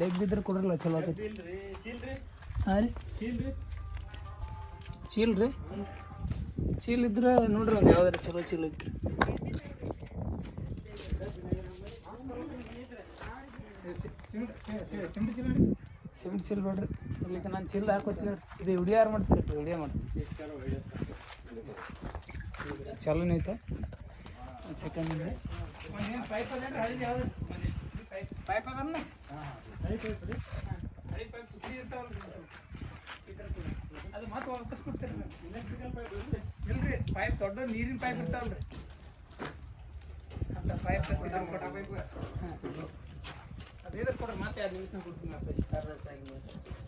ಡೆಗ್ ಇದ್ರೆ ಕೊಡ್ರಲ್ಲ, ಚಲೋ ಆತೈತಿ. ಹಾಂ ರೀ. ಚೀಲ್ ರೀ. ಚೀಲ್ ಇದ್ರೆ ನೋಡ್ರಿ ಒಂದು ಯಾವ್ದಾರ ಚಲೋ ಚೀಲ್ ಐತ್ರಿ. ಸಿಮೆಂಟ್ ಚೀಲ್ ಬೇಡ್ರಿ ಇಲ್ಲಿಗೆ ನಾನು ಚೀಲ್ ಹಾಕೋತೀನಿ ಇದು ವಿಡಿಯೋ ಯಾರು ಮಾಡ್ತೀರಿ ವಿಡಿಯೋ ಮಾಡ್ತೀನಿ ಚಲೋನೈತೆ ಸೆಕೆಂಡ್ ಪೈಪ್ ಪೈಪ್ ಅದನ್ನ ಪೈಪ್ ಪೈಪ್ ಅದು ಮತ್ತೆ ವಾಪಸ್ ಕೊಡ್ತೀರಿ ಎಲೆಕ್ಟ್ರಿಕಲ್ ಪೈಪ್ ಇಲ್ರಿ ಪೈಪ್ ದೊಡ್ಡ ನೀರಿನ ಪೈಪ್ ಇರ್ತಾವಲ್ರಿ ಅಂತ ಪೈಪ್ ಪೈಪ್ ಅದೇ ಕೊಡ್ರಿ ಮತ್ತೆ ಎರಡು ನಿಮಿಷ ಕೊಡ್ತೀನಿ ವಾಪಸ್ ಅದೇ ಏನಿಲ್ಲ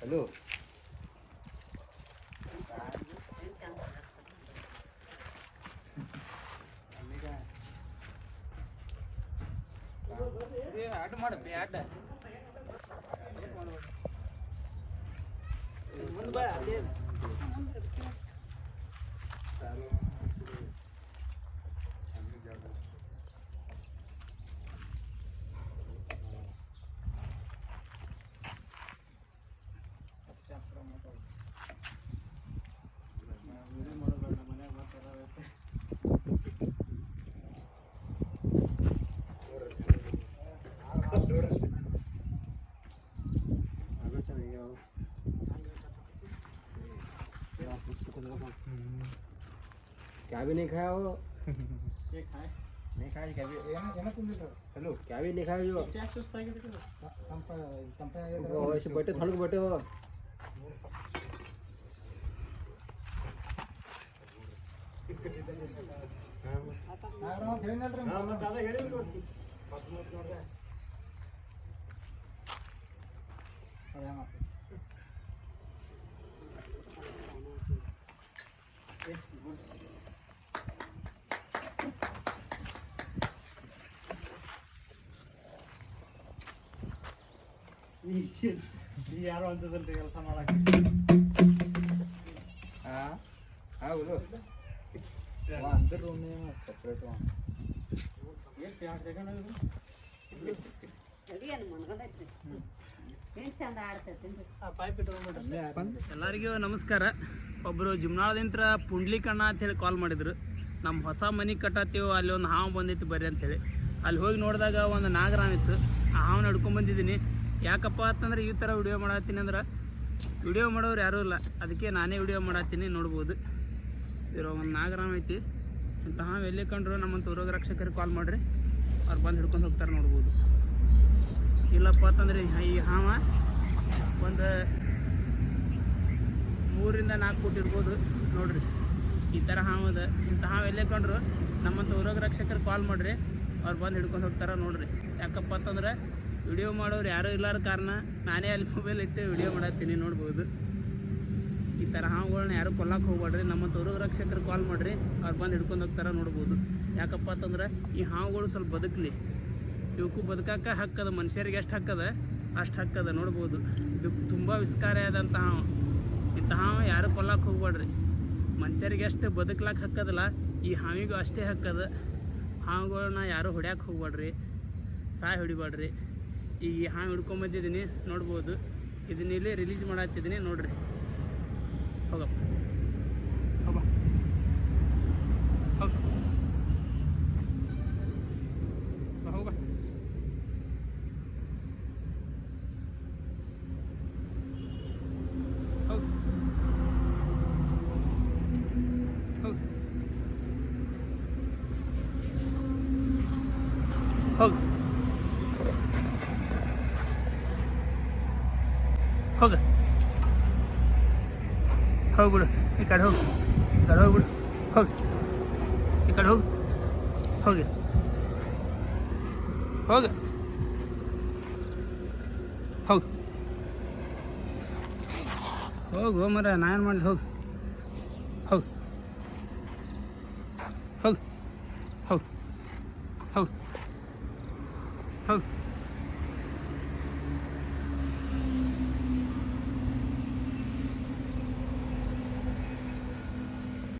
ಹಲೋ ಆಟ ಮಾಡ ಆಟ ಮುಂದೆ ಬಾ ಅಲ್ಲೇ. क्या भी नहीं खाया हो ಏ ಖಾಯ್ नहीं खाया क्या भी ಏನೋ ಏನೋ ತಿಂದಿಲ್ಲ हेलो क्या भी नहीं खाया जो ಯಾಕೆ ಸುಸ್ತಾಗಿದೆ ತಂಪ ತಂಪ वो ऐसे बैठे थोड़ा को बैठे हो ಯಾರು ಅಂತದಲ್ರಿ ಕೆಲಸ ಮಾಡಕ್ಕೆ हाँ ಈ ನಮಸ್ಕಾರ ಒಬ್ರು ಯಾರೋ ಪುಂಡ್ಲಿ ಕಣ್ಣ ಎಲ್ಲರಿಗೂ ನಮಸ್ಕಾರ. ಒಬ್ಬರು ಪುಂಡ್ಲಿಕಣ್ಣ ಅಂತೇಳಿ ಕಾಲ್ ಮಾಡಿದ್ರು. ನಮ್ಮ ಹೊಸ ಮನೆ ಕಟ್ಟತ್ತೀವೋ ಅಲ್ಲಿ ಒಂದು ಹಾವು ಬಂದಿತ್ತು ಬರ್ರಿ ಅಂತೇಳಿ. ಅಲ್ಲಿ ಹೋಗಿ ನೋಡಿದಾಗ ಒಂದು ನಾಗರಾಮ್ ಇತ್ತು. ಆ ಹಾವು ನಡ್ಕೊಂಡ್ಬಂದಿದ್ದೀನಿ ಯಾಕಪ್ಪ ಅಂತಂದ್ರೆ ಈ ಥರ ವಿಡಿಯೋ ಮಾಡತ್ತೀನಿ ಅಂದ್ರೆ ವಿಡಿಯೋ ಮಾಡೋರು ಯಾರೂ ಇಲ್ಲ. ಅದಕ್ಕೆ ನಾನೇ ವಿಡಿಯೋ ಮಾಡತ್ತೀನಿ, ನೋಡ್ಬೋದು. ಇರೋ ಒಂದು ನಾಗರಾಮ್ ಐತಿ. ಹಾವು ಎಲ್ಲಿ ಕಂಡ್ರು ನಮ್ಮಂತ ರೋಗ ರಕ್ಷಕರಿಗೆ ಕಾಲ್ ಮಾಡಿರಿ. ಅವ್ರು ಬಂದು ಹಿಡ್ಕೊಂಡು ಹೋಗ್ತಾರೆ ನೋಡ್ಬೋದು. ಇಲ್ಲಪ್ಪ ಅಂತಂದ್ರೆ ಈ ಹಾವ ಒಂದು ಮೂರಿಂದ ನಾಲ್ಕು ಫುಟ್ ಇರ್ಬೋದು. ನೋಡ್ರಿ, ಈ ಥರ ಹಾವದ ಇಂತಹ ಎಲ್ಲಿ ಕಂಡ್ರು ನಮ್ಮಂಥ ಉರೋಗ ರಕ್ಷಕರು ಕಾಲ್ ಮಾಡಿರಿ. ಅವ್ರು ಬಂದು ಹಿಡ್ಕೊಂಡು ಹೋಗ್ತಾರೆ ನೋಡ್ರಿ. ಯಾಕಪ್ಪ ಅಂತಂದ್ರೆ ವಿಡಿಯೋ ಮಾಡೋರು ಯಾರೂ ಇಲ್ಲಾರ ಕಾರಣ ನಾನೇ ಅಲ್ಲಿ ಮೊಬೈಲ್ ಇಟ್ಟು ವಿಡಿಯೋ ಮಾಡತ್ತೀನಿ, ನೋಡ್ಬೋದು. ಈ ಥರ ಹಾವುಗಳನ್ನ ಯಾರು ಕೊಲ್ಲಕ್ಕೆ ಹೋಗ್ಬೇಡ್ರಿ ನಮ್ಮ ತೋರು ರಕ್ಷಕರು ಕಾಲ್ ಮಾಡಿರಿ, ಅವ್ರು ಬಂದು ಹಿಡ್ಕೊಂಡು ಹೋಗ್ತಾರೆ ನೋಡ್ಬೋದು. ಯಾಕಪ್ಪ ಅಂತಂದ್ರೆ ಈ ಹಾವುಗಳು ಸ್ವಲ್ಪ ಬದುಕಲಿ. ಇವಕ್ಕೂ ಬದುಕಕ್ಕೆ ಹಕ್ಕದ, ಮನುಷ್ಯರಿಗೆ ಎಷ್ಟು ಹಕ್ಕದ? ಅಷ್ಟು ಹಕ್ಕದ, ನೋಡ್ಬೋದು. ಇದು ತುಂಬ ವಿಸ್ಕಾರ ಆದಂಥ ಹಾವು. ಇಂಥ ಹಾವು ಯಾರು ಕೊಲ್ಲಕ್ಕೆ ಹೋಗ್ಬೇಡ್ರಿ ಮನುಷ್ಯರಿಗೆ ಎಷ್ಟು ಬದುಕ್ಲಾಕ ಹಕ್ಕದಲ್ಲ, ಈ ಹಾವಿಗೂ ಅಷ್ಟೇ ಹಕ್ಕದ. ಹಾವುಗಳನ್ನ ಯಾರು ಹೊಡ್ಯಾಕೆ ಹೋಗ್ಬೇಡ್ರಿ ಸಾಯ್ ಹೊಡಿಬೇಡ್ರಿ ಈ ಹಾಂಗೆ ಹಿಡ್ಕೊಂಬಂದಿದ್ದೀನಿ ನೋಡ್ಬೋದು. ಇದನ್ನಿಲ್ಲಿ ರಿಲೀಸ್ ಮಾಡತ್ತಿದ್ದೀನಿ ನೋಡ್ರಿ. ಹೋಗಪ್ಪ. Oh. ಹೋಗ್ಬಿಡು ಈ ಕಡೆ ಹೋಗು. ಈ ಕಡೆ ಹೋಗ್ಬಿಡು ಹೋಗಿ. ಈ ಕಡೆ ಹೋಗಿ. ಹೋಗಿ. ಹೋಗ. ಹೋಗಿ. ಹೋಗು ಮರ, ನಾನು ಮಾಡಿ ಹೋಗಿ. ಹೋಗಿ. ಹೋಗಿ. ಹೋಗಿ. ಹೋಗಿ. ಹೋಗು.